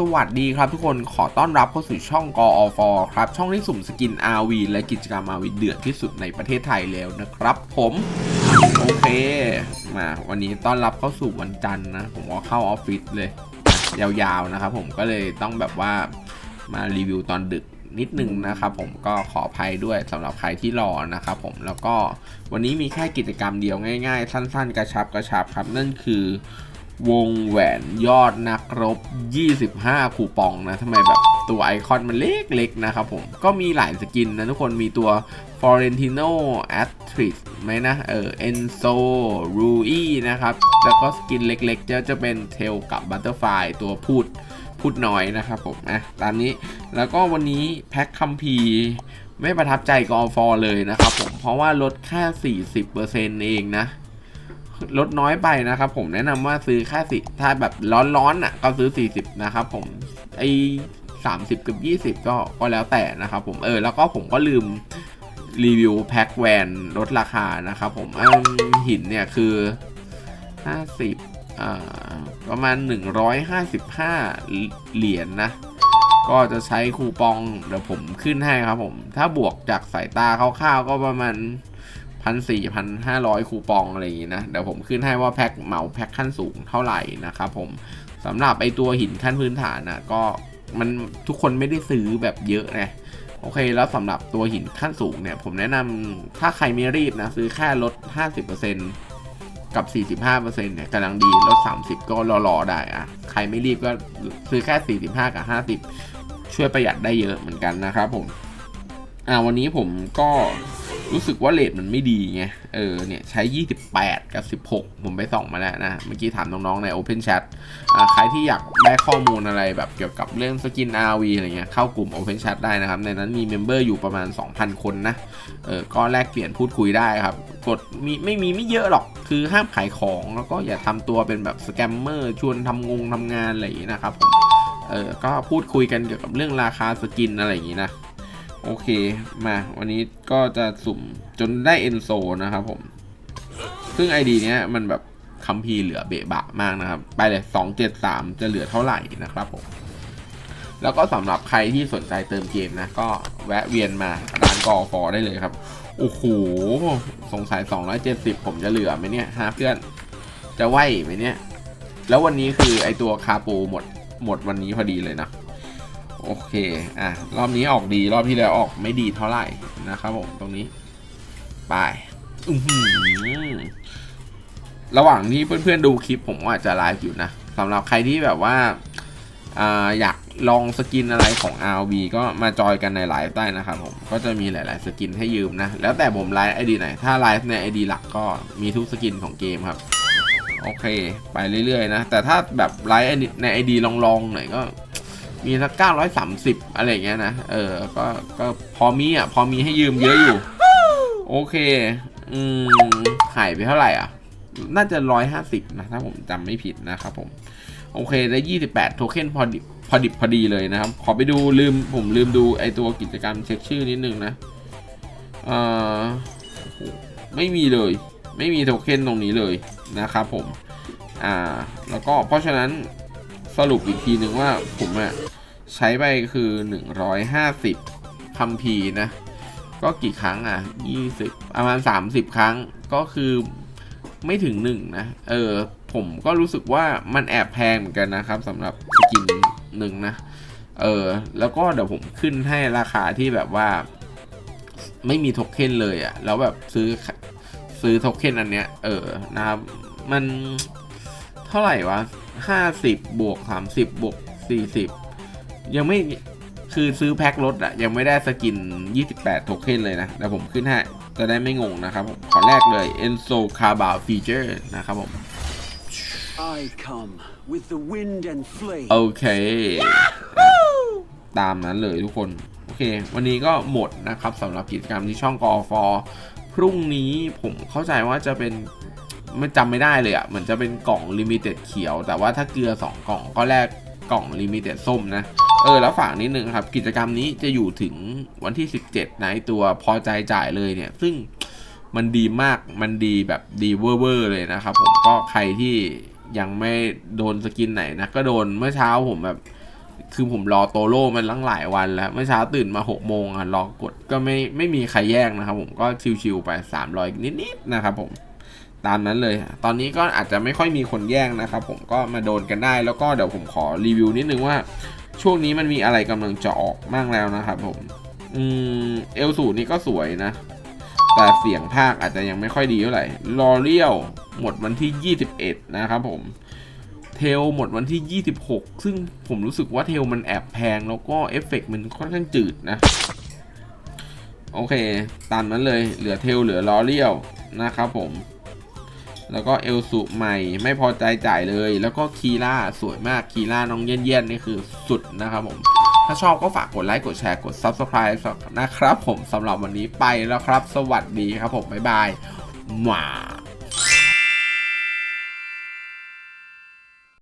สวัสดีครับทุกคนขอต้อนรับเข้าสู่ช่องกอฟครับ ช่องที่สุ่มสกิน RV และกิจกรรม RV เดือดที่สุดในประเทศไทยแล้วนะครับ ผมโอเค มาวันนี้ต้อนรับเข้าสู่วันจันทร์นะ ผมก็เข้าออฟฟิศเลย ยาวๆนะครับผมก็เลยต้องแบบว่ามารีวิวตอนดึกนิดนึงนะครับผมก็ขออภัยด้วยสำหรับใครที่รอนะครับผมแล้วก็วันนี้มีแค่กิจกรรมเดียวง่ายๆ สั้น ๆ กระชับกระชับครับ นั่นคือ วงแหวนยอดนักรบ 25 คูปองนะทำไมแบบตัวไอคอนมันเล็กๆนะครับผม ก็มีหลายสกินนะทุกคนมีตัว Florentino a t r i s ไหมนะ เออ Enzo Rui นะครับ แล้วก็สกินเล็กๆ จะจะเป็นเทลกับ Butterfly ตัวพูดพูดน้อยนะครับผมนะตามนี้แล้วก็วันนี้แพ็คคัมพีไม่ประทับใจกอฟอเลยนะครับผม เพราะว่าลดแค่40%เองนะ ลดน้อยไปนะครับผมแนะนำว่าซื้อแค่สิถ้าแบบร้อนๆอะก็ซื้อ 40 นะครับผมไอ้30กับ20ก็ก็แล้วแต่นะครับผมเออแล้วก็ผมก็ลืมรีวิวแพ็คแวนลดราคานะครับผมอืมหินเนี่ยคือ50อ่าประมาณ155เหรียญนนะ ก็จะใช้คูปองเดี๋ยวผมขึ้นให้ครับผม ถ้าบวกจากสายตาคร่าวๆก็ประมาณ พันสี่พันห้าร้อยคูปองอะไรอย่างงี้นะ เดี๋ยวผมขึ้นให้ว่าแพ็คเหมาแพ็คขั้นสูงเท่าไหร่นะครับผมสำหรับไอตัวหินขั้นพื้นฐานนะก็มันทุกคนไม่ได้ซื้อแบบเยอะนะโอเค แล้วสำหรับตัวหินขั้นสูงเนี่ย ผมแนะนำถ้าใครไม่รีบนะ ซื้อแค่ลด 50%กับ 45%เนี่ยกำลังดีลด 30 ก็รอๆได้อะใครไม่รีบก็ซื้อแค่ 45 กับ 50 ช่วยประหยัดได้เยอะเหมือนกันนะครับผม อ่าวันนี้ผมก็ รู้สึกว่าเลทมันไม่ดีไง เออ เนี่ย ใช้ 28 กับ 16 ผมไปส่องมาแล้วนะ เมื่อกี้ถามน้องๆ ใน Open Chat อ่า ใครที่อยากได้ข้อมูลอะไรแบบเกี่ยวกับเรื่องสกิน RV อะไรเงี้ย เข้ากลุ่ม Open Chat ได้นะครับ ในนั้นมีเมมเบอร์อยู่ประมาณ 2,000 คนนะ เออ ก็แลกเปลี่ยนพูดคุยได้ครับ กดมีไม่มีไม่เยอะหรอก คือห้ามขายของ แล้วก็อย่าทำตัวเป็นแบบสแกมเมอร์ ชวนทำงงทำงานอะไรอย่างงี้นะครับผมเออ ก็พูดคุยกันเกี่ยวกับเรื่องราคาสกินอะไรอย่างงี้นะ โอเค มาวันนี้ก็จะสุ่มจนได้เอนโซนะครับผม ซึ่ง ID เนี้ยมันแบบคัมภีเหลือเบะบะมากนะครับ ไปเลย273จะเหลือเท่าไหร่นะครับผม แล้วก็สำหรับใครที่สนใจเติมเกมนะ ก็แวะเวียนมาร้านกอฟอได้เลยครับ โอ้โห สงสัย270ผมจะเหลือไหมเนี่ยฮะเพื่อน จะไหวไหมเนี่ย แล้ววันนี้คือไอตัวคาปูหมดหมดวันนี้พอดีเลยนะ โอเคอะรอบนี้ออกดีรอบที่แล้วออกไม่ดีเท่าไหร่นะครับผมตรงนี้ไปอือหือระหว่างที่เพื่อนๆดูคลิปผมก็อาจจะไลฟ์อยู่นะสำหรับใครที่แบบว่าอาอยากลองสกินอะไรของ RV ก็มาจอยกันในไลฟ์ได้นะครับผมก็จะมีหลาย ๆ สกินให้ยืมนะ แล้วแต่ผมไลฟ์ไอดีไหน ถ้าไลฟ์ในไอดีหลักก็มีทุกสกินของเกมครับ โอเค ไปเรื่อย ๆ นะ แต่ถ้าแบบไลฟ์ในไอดีลอง ๆ หน่อยก็ มีสักเก้าร้อยสามสิบอะไรเงี้ยนะ เออ ก็ ก็พอมีอะ พอมีให้ยืมเยอะอยู่ โอเค อืม หายไปเท่าไหร่อะ น่าจะร้อยห้าสิบนะถ้าผมจำไม่ผิดนะครับผม โอเค ได้ยี่สิบแปดโทเค็นพอดิบพอดิบพอดีเลยนะครับ ขอไปดูลืมผมลืมดูไอตัวกิจกรรมเช็คชื่อนิดนึงนะเอ่อไม่มีเลย ไม่มีโทเค็นตรงนี้เลยนะครับผม อ่า แล้วก็เพราะฉะนั้นสรุปอีกทีหนึ่งว่าผมอะ ใช้ไปคือ 150คัมพีร์นะ ก็กี่ครั้งอะ 20 ประมาณ 30 ครั้งก็คือไม่ถึง1นะเออผมก็รู้สึกว่ามันแอบแพงเหมือนกันนะครับสำหรับสกินหนึ่งนะเออแล้วก็เดี๋ยวผมขึ้นให้ราคาที่แบบว่า ไม่มีโทเค็นเลยอะ่ะ แล้วแบบซื้อซื้อโทเค็นอันเนี้ย เออนะครับ มันเท่าไหร่วะห้าสิบบวกสามสิบบวกสี่สิบ ยังไม่คือซื้อแพ็ครถอะยังไม่ได้สกิน 28 โทเค็นเลยนะแต่ผมขึ้นให้จะได้ไม่งงนะครับผมขอแรกเลย Enzo c a r b a Feature นะครับผม I come with the wind and flame. โอเค ตามนั้นเลยทุกคน โอเค วันนี้ก็หมดนะครับสำหรับกิจกรรมที่ช่องกอฟอพรุ่งนี้ผมเข้าใจว่าจะเป็นไม่จำไม่ได้เลยอะ่ะเหมือนจะเป็นกล่องลิมิเต็ดเขียว แต่ว่าถ้าเกลือ 2 กล่องก็แลกกล่องลิมิเต็ดส้มนะ เออแล้วฝากนิดนึงครับ กิจกรรมนี้จะอยู่ถึงวันที่ 17นะไอ้ตัวพอใจจ่ายเลยเนี่ย ซึ่งมันดีมากมันดีแบบดีเวอร์เวอร์เลยนะครับผมก็ใครที่ยังไม่โดนสกินไหนนะก็โดนเมื่อเช้าผมแบบ คือผมรอโตโร่มันตั้งหลายวันแล้ว เมื่อเช้าตื่นมา6โมงอะรอกดก็ไม่ไม่มีใครแย่งนะครับผมก็ชิวๆไป 300 นิดๆนะครับผมตามนั้นเลย ตอนนี้ก็อาจจะไม่ค่อยมีคนแย่งนะครับผมก็มาโดนกันได้ แล้วก็เดี๋ยวผมขอรีวิวนิดนึงว่า ช่วงนี้มันมีอะไรกำลังจะออกมากแล้วนะครับผม อืมเอลสูนี่ก็สวยนะ แต่เสียงภาคอาจจะยังไม่ค่อยดีเท่าไหร่ลอเรียลหมดวันที่ 21 นะครับผมเทลหมดวันที่ 26 ซึ่งผมรู้สึกว่าเทลมันแอบแพง แล้วก็เอฟเฟกต์มันค่อนข้างจืดนะ โอเค ตามนั้นเลยเหลือเทลเหลือลอเรียลนะครับผม แล้วก็เอลสุใหม่ไม่พอใจจ่ายเลย แล้วก็คีล่าสวยมากคีล่าน้องเย็นเย็นๆนี่คือสุดนะครับผมถ้าชอบก็ฝากกดไลค์กดแชร์กด Subscribe นะครับผมสำหรับวันนี้ไปแล้วครับ สวัสดีครับผม บ๊ายบายหมา